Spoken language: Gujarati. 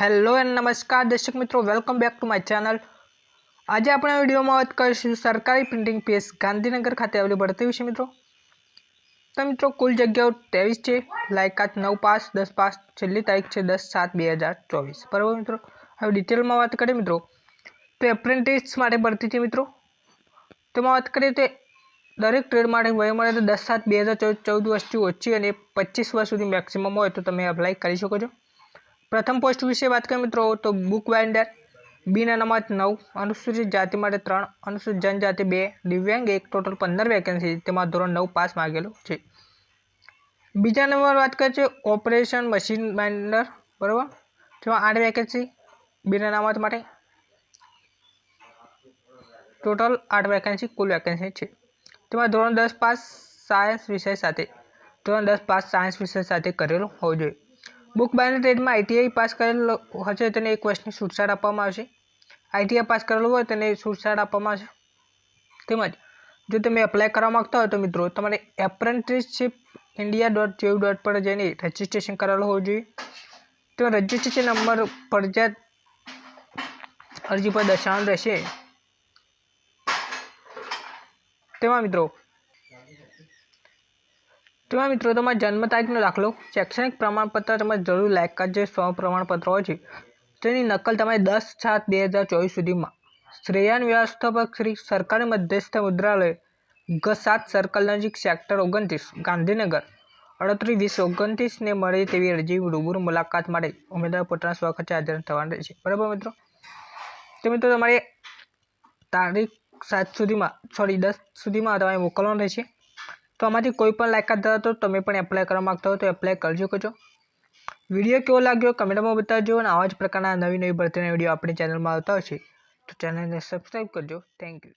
હેલો એન્ડ નમસ્કાર દર્શક મિત્રો, welcome back to my channel. આજે આપણે વિડીયોમાં વાત કરીશું સરકારી પ્રિન્ટિંગ પ્રેસ ગાંધીનગર ખાતે આવેલી ભરતી વિશે મિત્રો. તો મિત્રો, કુલ જગ્યાઓ ત્રેવીસ છે. લાયકાત નવ પાસ દસ પાસ છેલ્લી તારીખ છે દસ સાત બે હજાર ચોવીસ. બરાબર મિત્રો? હવે ડિટેલમાં વાત કરીએ મિત્રો. તો એપ્રેન્ટિસ માટે ભરતી છે મિત્રો. તેમાં વાત કરીએ તો દરેક ટ્રેડ માટે વય મળે તો દસ સાત બે હજાર ચૌદ વર્ષથી ઓછી અને પચીસ વર્ષ સુધી મેક્સિમમ હોય તો તમે એપ્લાય કરી શકો છો. પ્રથમ પોસ્ટ વિશે વાત કરીએ મિત્રો, તો બુક બાઇન્ડર બિન અનામત નવ, અનુસૂચિત જાતિ માટે ત્રણ, અનુસૂચિત જનજાતિ બે, દિવ્યાંગ એક ટોટલ પંદર વેકેન્સી તેમાં ધોરણ નવ પાસ માગેલું છે. બીજા નંબર વાત કરીએ છે ઓપરેશન મશીન બાઇન્ડર બરાબર? જેમાં આઠ વેકેન્સી બિન અનામત માટે ટોટલ આઠ વેકેન્સી કુલ વેકેન્સી છે. તેમાં ધોરણ દસ પાસ સાયન્સ વિષય સાથે, ધોરણ દસ પાસ સાયન્સ વિષય સાથે કરેલું હોવું જોઈએ. બુક બાયના ટ્રેડમાં આઈટીઆઈ પાસ કરેલો હશે તેને એક વર્ષની છૂટછાટ આપવામાં આવશે. આઈટીઆઈ પાસ કરેલું હોય તેને છૂટછાટ આપવામાં આવશે. તેમજ, જો તમે એપ્લાય કરવા માગતા હોય તો મિત્રો, તમારે apprenticeship India dot gov dot પર જઈને રજિસ્ટ્રેશન કરેલું હોવું જોઈએ. તો રજિસ્ટ્રેશન નંબર ફરજિયાત અરજી પર દર્શાવવાનું રહેશે. તેમાં મિત્રો તેમાં મિત્રો, તમારા જન્મ તારીખનો દાખલો શૈક્ષણિક પ્રમાણપત્ર તેમજ જરૂર લાયકાત જે સ્વ પ્રમાણપત્ર હોય છે. તેની નકલ તમારે દસ સાત બે હજાર ચોવીસ સુધીમાં. શ્રેયાન વ્યવસ્થાપક શ્રી સરકારી મધ્યસ્થ મુદ્રાલય ગ સાત સર્કલ નજીક સેક્ટર ઓગણત્રીસ, ગાંધીનગર. અડત્રીસ વીસ ઓગણત્રીસને મળે તેવી અરજી રૂબરૂ મુલાકાત માટે ઉમેદવાર પોતાના સ્વખર્ચે હાજર થવાના રહેશે બરાબર મિત્રો? તો મિત્રો, તમારે તારીખ સાત સુધીમાં સોરી દસ સુધીમાં તમારે મોકલવાનું રહેશે. તો આમાંથી કોઈ પણ લાયકાત ધરાવતો તમે પણ એપ્લાય કરવા માગતા હો તો એપ્લાય કરી શકો છો વીડિયો કેવો લાગ્યો કમેન્ટમાં બતાવજો અને આવા જ પ્રકારના નવી નવી ભરતીના વીડિયો આપણી ચેનલમાં આવતા હશે તો ચેનલને સબસ્ક્રાઈબ કરજો. Thank you